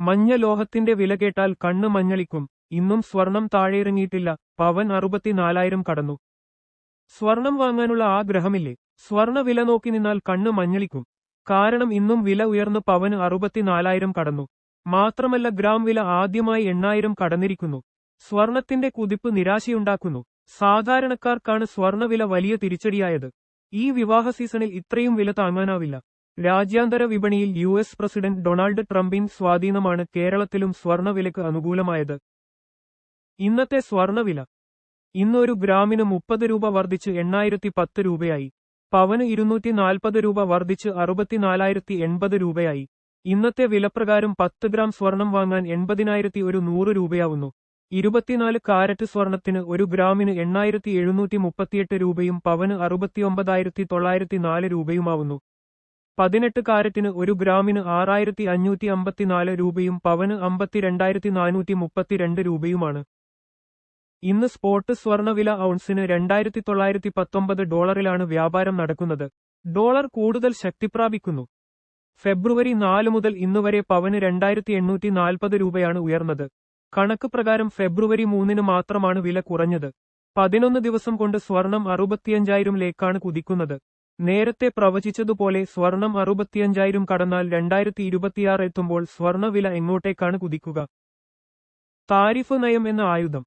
മഞ്ഞ ലോഹത്തിന്റെ വില കേട്ടാൽ കണ്ണ് മഞ്ഞളിക്കും. ഇന്നും സ്വർണം താഴെയിറങ്ങിയിട്ടില്ല. പവൻ അറുപത്തിനാലായിരം കടന്നു. സ്വർണം വാങ്ങാനുള്ള ആഗ്രഹമില്ലേ? സ്വർണ വില നോക്കി നിന്നാൽ കണ്ണ് മഞ്ഞളിക്കും. കാരണം ഇന്നും വില ഉയർന്ന് പവന് അറുപത്തിനാലായിരം കടന്നു. മാത്രമല്ല ഗ്രാം വില ആദ്യമായി എണ്ണായിരം കടന്നിരിക്കുന്നു. സ്വർണത്തിന്റെ കുതിപ്പ് നിരാശയുണ്ടാക്കുന്നു. സാധാരണക്കാർക്കാണ് സ്വർണവില വലിയ തിരിച്ചടിയായത്. ഈ വിവാഹ സീസണിൽ ഇത്രയും വില താങ്ങാനാവില്ല. രാജ്യാന്തര വിപണിയിൽ യു എസ് പ്രസിഡന്റ് ഡൊണാൾഡ് ട്രംപിൻ സ്വാധീനമാണ് കേരളത്തിലും സ്വർണവിലക്ക് അനുകൂലമായത്. ഇന്നത്തെ സ്വർണവില ഇന്നൊരു ഗ്രാമിന് മുപ്പത് രൂപ വർദ്ധിച്ച് എണ്ണായിരത്തി പത്ത് രൂപയായി. പവന് ഇരുന്നൂറ്റി നാൽപ്പത് രൂപ വർദ്ധിച്ച് അറുപത്തിനാലായിരത്തി എൺപത് രൂപയായി. ഇന്നത്തെ വിലപ്രകാരം പത്ത് ഗ്രാം സ്വർണം വാങ്ങാൻ എൺപതിനായിരത്തി ഒരു നൂറ് രൂപയാവുന്നു. ഇരുപത്തിനാല് കാരറ്റ് സ്വർണത്തിന് ഒരു ഗ്രാമിന് എണ്ണായിരത്തി എഴുന്നൂറ്റി മുപ്പത്തിയെട്ട് രൂപയും പവന് അറുപത്തിയൊമ്പതായിരത്തി തൊള്ളായിരത്തി നാല് രൂപയുമാവുന്നു. പതിനെട്ട് കാരറ്റിന് ഒരു ഗ്രാമിന് ആറായിരത്തി അഞ്ഞൂറ്റി അമ്പത്തിനാല് രൂപയും പവന് അമ്പത്തിരണ്ടായിരത്തി നാനൂറ്റി മുപ്പത്തിരണ്ട് രൂപയുമാണ്. ഇന്ന് സ്പോട്ട് സ്വർണവില ഔൺസിന് രണ്ടായിരത്തി തൊള്ളായിരത്തി പത്തൊമ്പത് ഡോളറിലാണ് വ്യാപാരം നടക്കുന്നത്. ഡോളർ കൂടുതൽ ശക്തിപ്രാപിക്കുന്നു. ഫെബ്രുവരി നാല് മുതൽ ഇന്നുവരെ പവന് രണ്ടായിരത്തി എണ്ണൂറ്റി നാൽപ്പത് രൂപയാണ് ഉയർന്നത്. കണക്ക് പ്രകാരം ഫെബ്രുവരി മൂന്നിന് മാത്രമാണ് വില കുറഞ്ഞത്. പതിനൊന്ന് ദിവസം കൊണ്ട് സ്വർണം അറുപത്തിയഞ്ചായിരം ലേക്കാണ് കുതിക്കുന്നത്. നേരത്തെ പ്രവചിച്ചതുപോലെ സ്വർണം അറുപത്തിയഞ്ചായിരം കടന്നാൽ രണ്ടായിരത്തി ഇരുപത്തിയാറ് എത്തുമ്പോൾ സ്വർണവില എങ്ങോട്ടേക്കാണ് കുതിക്കുക? താരിഫ് നയം എന്ന ആയുധം.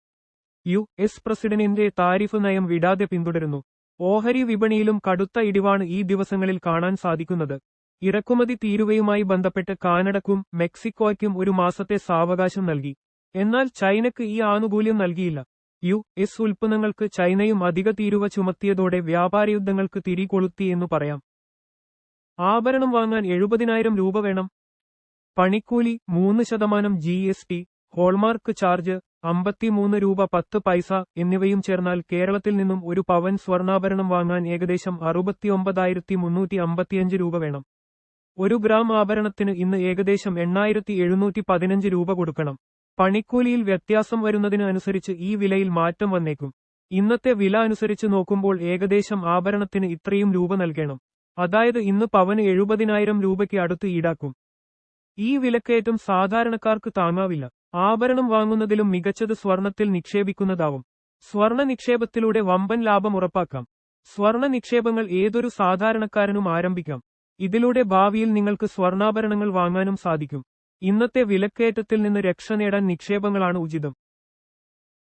യു എസ് പ്രസിഡന്റിന്റെ താരിഫ് നയം വിടാതെ പിന്തുടരുന്നു. ഓഹരി വിപണിയിലും കടുത്ത ഇടിവാണ് ഈ ദിവസങ്ങളിൽ കാണാൻ സാധിക്കുന്നത്. ഇറക്കുമതി തീരുവയുമായി ബന്ധപ്പെട്ട് കാനഡക്കും മെക്സിക്കോയ്ക്കും ഒരു മാസത്തെ സാവകാശം നൽകി. എന്നാൽ ചൈനക്ക് ഈ ആനുകൂല്യം നൽകിയില്ല. യു എസ് ഉൽപ്പന്നങ്ങൾക്ക് ചൈനയും അധിക തീരുവ ചുമത്തിയതോടെ വ്യാപാരയുദ്ധങ്ങൾക്ക് തിരികൊളുത്തി എന്നു പറയാം. ആഭരണം വാങ്ങാൻ എഴുപതിനായിരം രൂപ വേണം. പണിക്കൂലി മൂന്ന് ശതമാനം G S T hallmark charge അമ്പത്തിമൂന്ന് രൂപ പത്ത് പൈസ എന്നിവയും ചേർന്നാൽ കേരളത്തിൽ നിന്നും ഒരു പവൻ സ്വർണാഭരണം വാങ്ങാൻ ഏകദേശം അറുപത്തിയൊമ്പതായിരത്തി മുന്നൂറ്റി അമ്പത്തിയഞ്ച് രൂപ വേണം. ഒരു ഗ്രാം ആഭരണത്തിന് ഇന്ന് ഏകദേശം എണ്ണായിരത്തി എഴുന്നൂറ്റി പതിനഞ്ച് രൂപ കൊടുക്കണം. പണിക്കൂലിയിൽ വ്യത്യാസം വരുന്നതിന് അനുസരിച്ച് ഈ വിലയിൽ മാറ്റം വന്നേക്കും. ഇന്നത്തെ വില അനുസരിച്ച് നോക്കുമ്പോൾ ഏകദേശം ആഭരണത്തിന് ഇത്രയും രൂപ നൽകണം. അതായത് ഇന്ന് പവന് എഴുപതിനായിരം രൂപയ്ക്ക് അടുത്ത് ഈടാക്കും. ഈ വിലക്കയറ്റം സാധാരണക്കാർക്ക് താങ്ങാവില്ല. ആഭരണം വാങ്ങുന്നതിലും മികച്ചത് സ്വർണത്തിൽ നിക്ഷേപിക്കുന്നതാവും. സ്വർണ നിക്ഷേപത്തിലൂടെ വമ്പൻ ലാഭം ഉറപ്പാക്കാം. സ്വർണ നിക്ഷേപങ്ങൾ ഏതൊരു സാധാരണക്കാരനും ആരംഭിക്കാം. ഇതിലൂടെ ഭാവിയിൽ നിങ്ങൾക്ക് സ്വർണാഭരണങ്ങൾ വാങ്ങാനും സാധിക്കും. ഇന്നത്തെ വിലക്കയറ്റത്തിൽ നിന്ന് രക്ഷ നേടാൻ നിക്ഷേപങ്ങളാണ് ഉചിതം.